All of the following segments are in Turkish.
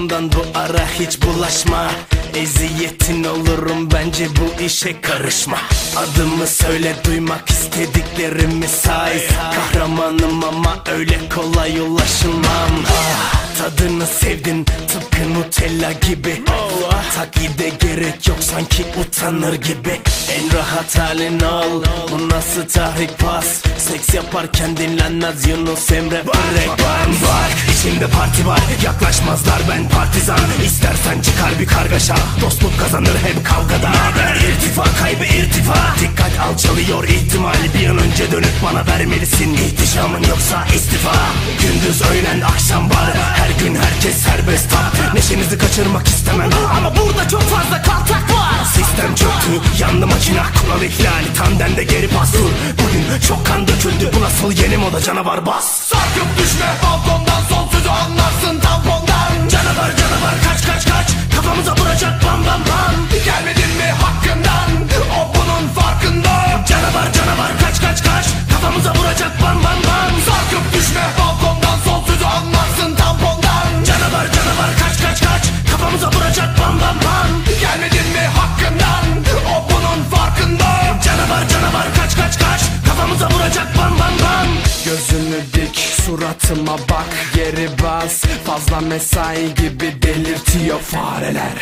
Uzak yakamdan bu ara hiç bulaşma. Eziyetin olurum bence bu işe karışma. Adımı söyle duymak istediklerimi say ama öyle kolay ulaşılmam Ah, Tadını sevdin tıpkı Nutella gibi. Taklide gerek yok sanki utanır gibi. En rahat halin ol Bu nasıl tahrik pas? Seks yaparken dinlenmez Yunus Emre. Bırak. Bak içimde parti var Yaklaşmazlar ben partizan. İstersen çıkar bir kargaşa. Dostluk kazanır hep kavgada. Naber bana vermelisin İhtişamın yoksa istifa. Gündüz öğlen akşam var Her gün herkes serbest tap Neşenizi kaçırmak istemem. Ama burada çok fazla kaltak var. Sistem çöktü yandı makina. Kural ihlali tandemde geri pas dur Bugün çok kan döküldü. Bu nasıl yeni moda? Canavar bas. Sarkıp düşme balkondan. Son sözü anlarsın. Tampondan Kafamıza vuracak bam bam bam. Gelmedin mi hakkından? O bunun farkında. Canavar canavar kaç kaç kaç. Kafamıza vuracak bam bam bam. Gözünü dik suratıma bak. Geri bas Fazla mesai gibi delirtiyor fareler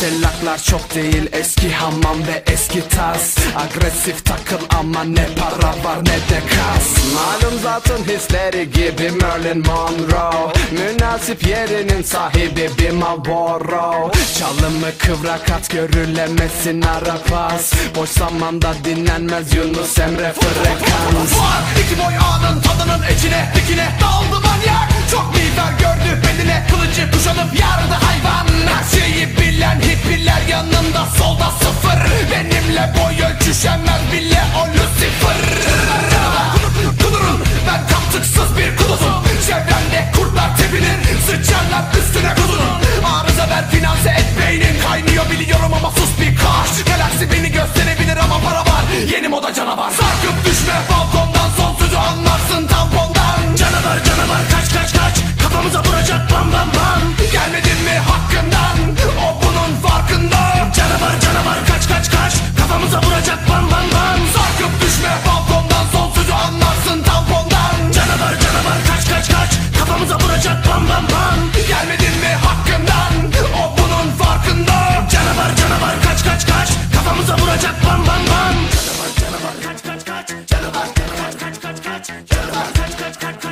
Tellaklar çok değil eski hamam ve eski tas. Agresif takıl ama ne para var ne de kas. Malum zatın hisleri gibi Merlin Monroe. Münasip yerinin sahibi bir Marlboro. Çalımı kıvrak at görülemesin ara pas. Boş zamanda dinlenmez Yunus Emre frekans Var iki boy ağanın tadının içine dikine Daldı boy ölçüşemez bile o Lucifer cut kaç, kaç, Cut! kaç, kaç.